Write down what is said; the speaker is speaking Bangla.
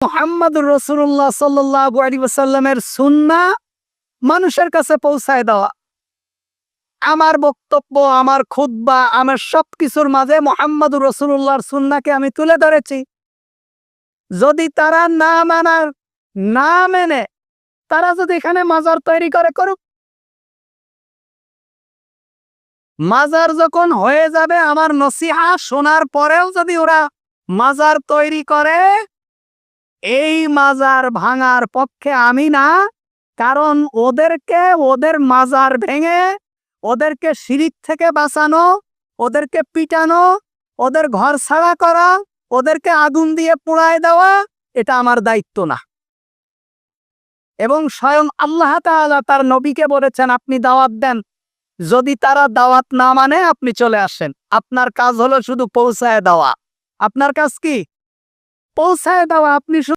মোহাম্মদ রসুল্লাহ সাল্লামের সুন্না মানুষের কাছে পৌঁছায় দেওয়া। আমার বক্তব্য, আমার খুদ্া আমার সবকিছুর মাঝে মোহাম্মদ রসুল্লাহর সুন্নাকে আমি তুলে ধরেছি। যদি তারা না মানার, না মেনে, তারা যদি এখানে মাজার তৈরি করে, করুক। মাজার যখন হয়ে যাবে, আমার নসিহা শোনার পরেও যদি ওরা মাজার তৈরি করে এই মাজার ভাঙার পক্ষে আমি না, কারণ ওদেরকে ওদের মাজার ভেঙে, ওদেরকে শিরিক থেকে বাঁচানো, ওদেরকে পিটানো, ওদের ঘর ছাড়া করা, ওদেরকে আগুন দিয়ে পোড়ায় দেওয়া, এটা আমার দায়িত্ব না। এবং স্বয়ং আল্লাহ তাআলা তার নবীকে বলেছেন, আপনি দাওয়াত দেন। যদি তারা দাওয়াত না মানে আপনি চলে আসেন। আপনার কাজ হলো শুধু পৌঁছায় দেওয়া। আপনার কাজ কি? পৌঁছায় দাও আপনি